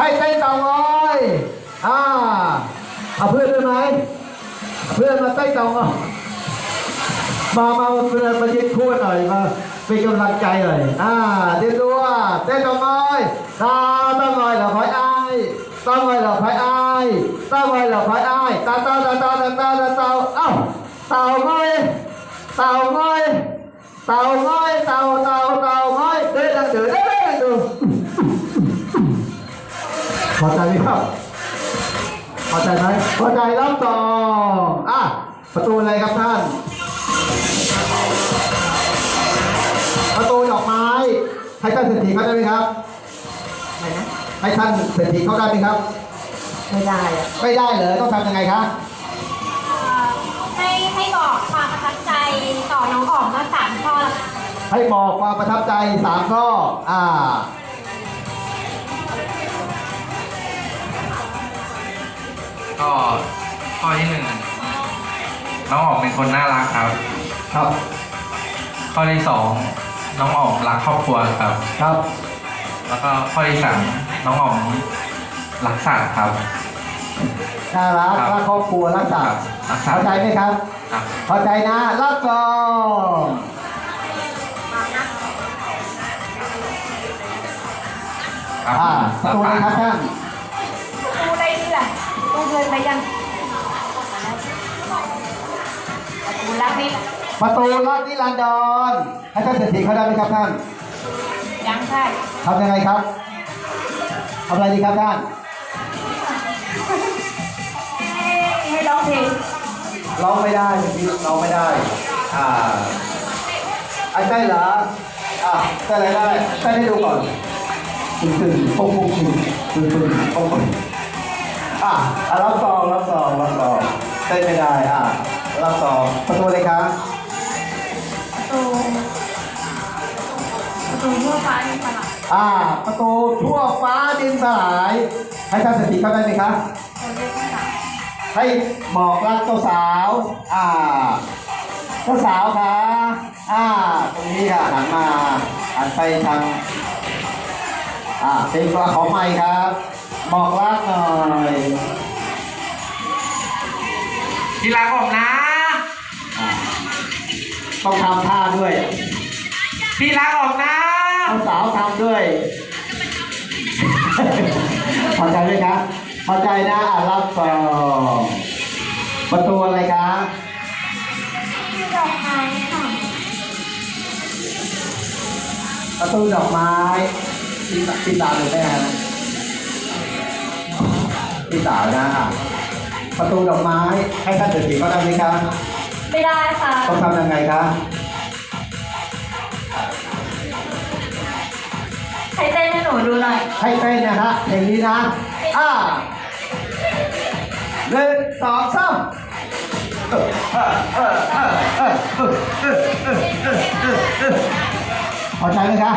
ให้เต้นเต่างอยอ่าเอาเพื่อนด้วยไหมเพื่อนมาเต้นเต่างอยมามาเพื่อนมายืนคู่หน่อยมาเป็นกำลังใจหน่อยอ่าเดี๋ยวดูว่าเต้นเต่างอยตาเต่างอยเหล่าพายอายเต่างอยเหล่าพายอายเต่างอยเหล่าพายอายตาตาตาตาตาตาตาเต่าเอ้าเต่างอยเต่างอยเต่างอยเต่าเต่าเต่า พอใจไหมครับพอใจไหมพอใจรับต่ออะประตูอะไรครับท่าน ประตูดอกไม้ ให้ท่านเศรษฐีเข้าได้ไหมครับ อะไรนะ ให้ท่านเศรษฐีเข้าได้ไหมครับ ไม่ได้อะไม่ได้เหรอต้องทำยังไงครับให้ให้บอกความประทับใจต่อน้องอ๋อมว่าสามข้อละค่ะ ให้บอกความประทับใจสามข้ออ่า ก็ข้อที่หนึ่งน้องออกเป็นคนน่ารักครับ ครับ ข้อที่สองน้องออกรักครอบครัวครับ ครับ แล้วก็ข้อที่สามน้องออกรักสัตว์ครับ น่ารักครับรักครอบครัวรักษารักษาเข้าใจไหมครับ ครับพอใจนะรับซองครับอ่าประตูเลยครับท่านดูอะไรดีล่ะ ดูเงินไปยังดูรักนิดประตูลอดนิรันดรให้ท่านเศรษฐีเข้าได้ไหมครับท่านยังใช่ทำยังไงครับทำอะไรดีครับท่านให้ให้ร้องเพลงร้องไม่ได้เมื่อกี้ร้องไม่ได้อ่าไอ้เต้นเหรออ่าเต้นอะไรได้เต้นให้ดูก่อนตึงตึงปุ้งปุ้งตึงตึงตึงปุ้งปุ้ง อะอะรับซองรับซองรับซองเต้นไม่ได้อะรับซองประตูเลยครับประตูประตูทั่วฟ้าดินสลายอ่าประตูทั่วฟ้าดินสลาย ให้ท่านเศรษฐีเข้าได้ไหมครับคนเรียกว่าสามให้บอกรักเจ้าสาว อ่าเจ้าสาวคะอ่าตรงนี้ค่ะหันมาหันไปทาง อ่าเป็นตัวของใหม่ครับ บอกรักหน่อยที่รักผมนะ อ่าต้องทำท่าด้วยพี่รักผมนะเจ้าสาวทำด้วย พอใจไหมครับพอใจนะอะรับซองประตูอะไรครับดอกไม้ค่ะประตูดอกไม้ พี่ตาดูแม่ฮะพี่สาวนะอะประตูดอกไม้ให้ท่านเดินฐีเขาได้ไหมครับไม่ได้ค่ะ ต้องทำยังไงครับใครเต้นให้หนูดูหน่อย ให้เต้นนะฮะเพลงนี้นะอ่าหนึ่งสองสามพอใจไหมครับ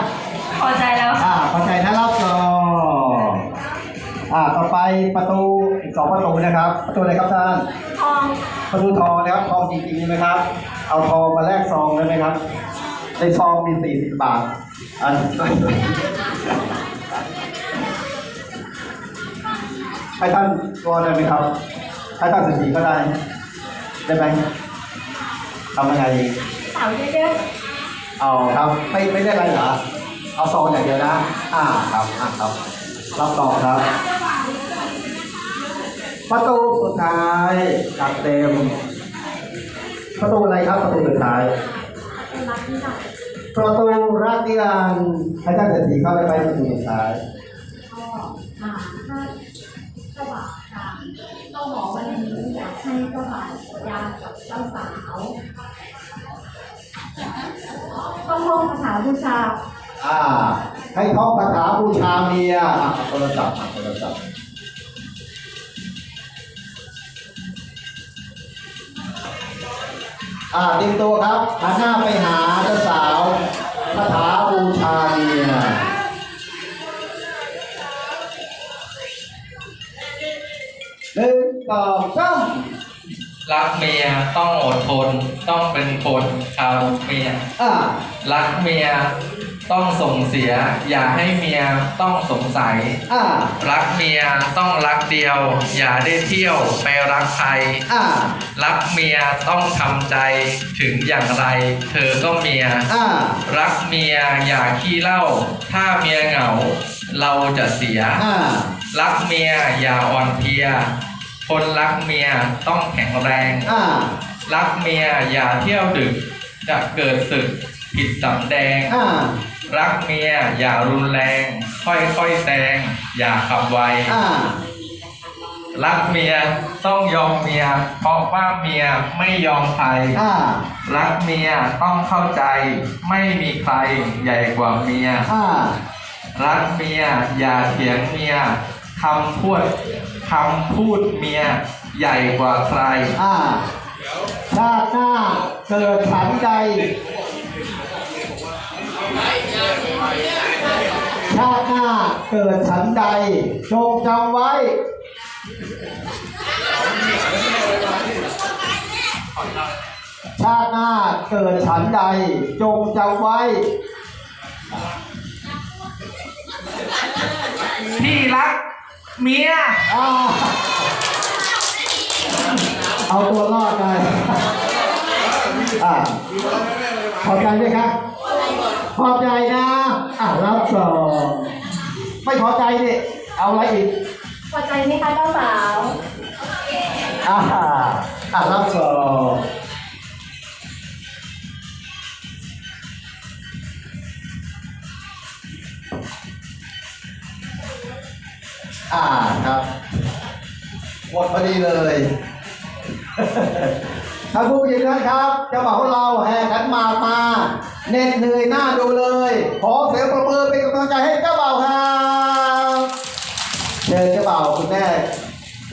พอใจแล้ว อ่าพอใจนะรอบสองอ่า ต่อไปประตูอีกสองประตูนะครับ ประตูอะไรครับท่าน ทอง ประตูทองนะครับทองจริงๆใช่ไหมครับ เอาทองมาแลกซองได้ไหมครับ ในซองมีสี่สิบบาทอันให้ท่านตัวได้ไหมครับ ให้ท่านสิทธิก็ได้ ได้ไหมทำยังไงสาวเยอะเอาครับ ไม่ไม่ได้อะไรเหรอ เอาซองอย่างเดียวนะ อ่าครับอ่าครับรับต่อครับ ประตูสุดท้ายจัดเต็ม ประตูอะไรครับประตูสุดท้าย ประตูรักนิรันดร์ให้ท่านเศรษฐีเข้าไปไปประตูสุดท้ายก็อ่าถ้าเจ้าบ่าวค่ะต้องบอกว่าในนี้อยากให้เจ้าบ่าวยากับเจ้าสาวต้องท่องภาษาบูชา อ่า ให้ท่องคาถาบูชาเมียอะโทรศัพท์อะโทรศัพท์อ่าเตรียมตัวครับหันหน้าไปหาเจ้าสาวคาถาบูชาเมียหนึ่งสองสามรักเมียต้องอดทนต้องเป็นคนครับเมียอ่ารักเมีย ต้องส่งเสีย อย่าให้เมียต้องสงสัย อ่า รักเมียต้องรักเดียว อย่าได้เที่ยวไปรักใคร อ่า รักเมียต้องทำใจถึงอย่างไร เธอก็เมีย อ่า รักเมียอย่าขี้เหล้าถ้าเมียเหงา เราจะเสีย อ่า รักเมียอย่าอ่อนเพลีย คนรักเมียต้องแข็งแรง อ่า รักเมียอย่าเที่ยวดึก จะเกิดศึกผิดสำแดง อ่า รักเมีย อย่ารุนแรง ค่อยๆแซงอย่าขับไว อ่า รักเมียต้องยอมเมีย เพราะว่าเมียไม่ยอมใคร อ่า รักเมียต้องเข้าใจ ไม่มีใครใหญ่กว่าเมีย อ่า รักเมียอย่าเถียงเมียคำพูดคำพูดเมียใหญ่กว่าใคร อ่าชาติหน้าเกิดฉันใด ชาติหน้าเกิดฉันใดจงจำไว้ ชาติหน้าเกิดฉันใดจงจำไว้พี่รักเมียอ่าเอาตัวรอดไปอ่าพอใจไหมครับ พอใจนะอะรับสองไม่พอใจดิเอาอะไรอีกพอใจไหมคะเจ้าสาวอ่าอะรับสองอ่าครับหมดพอดีเลย ท่านผู้หญิงนะครับเจ้าบ่าวของเราแห่ขันหมากมาเหน็ดเหนื่อยหน้าดูเลย ขอเสียงประมือเป็นกำลังใจให้เจ้าบ่าวครับเชิญเจ้าบ่าวคุณแม่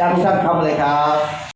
ดังท่านคำเลยครับ